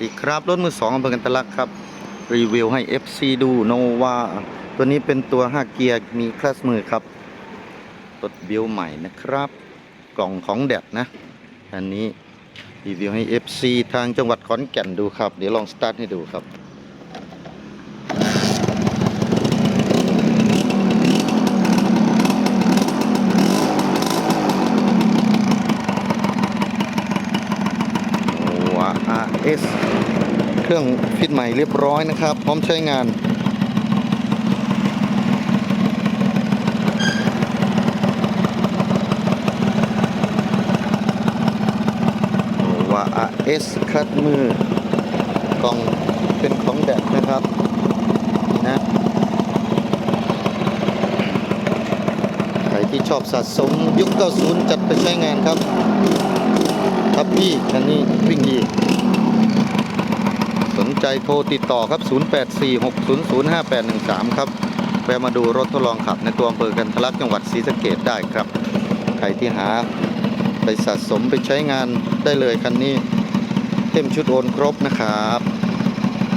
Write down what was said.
ดีครับ รถมือสองอำเภอกันตลักครับ รีวิวให้ FC ดูโนวาตัวนี้เป็นตัว 5 เกียร์มีคลัสมือครับรถบิวใหม่นะครับ กล่องของแดดนะอันนี้รีวิวให้ FC ทางจังหวัดขอนแก่นดูครับ เดี๋ยวลองสตาร์ทให้ดูครับ ว S เครื่องฟิตใหม่เรียบร้อยนะครับ พร้อมใช้งาน ว่า RS คัดมือกล่องเป็นของแดดนะครับนี่นะใครที่ชอบสะสมยุค 90 จัดไปใช้งานครับพี่คันนี้วิ่งดี สน ใจโทรติดต่อครับ 0846005813 ครับแวะมาดูรถทดลองขับในตัวอำเภอกันทะลักจังหวัดศรีสะเกดได้ครับ ใครที่หาไปสะสมไปใช้งานได้เลยคันนี้ เต็มชุดโอนครบนะครับ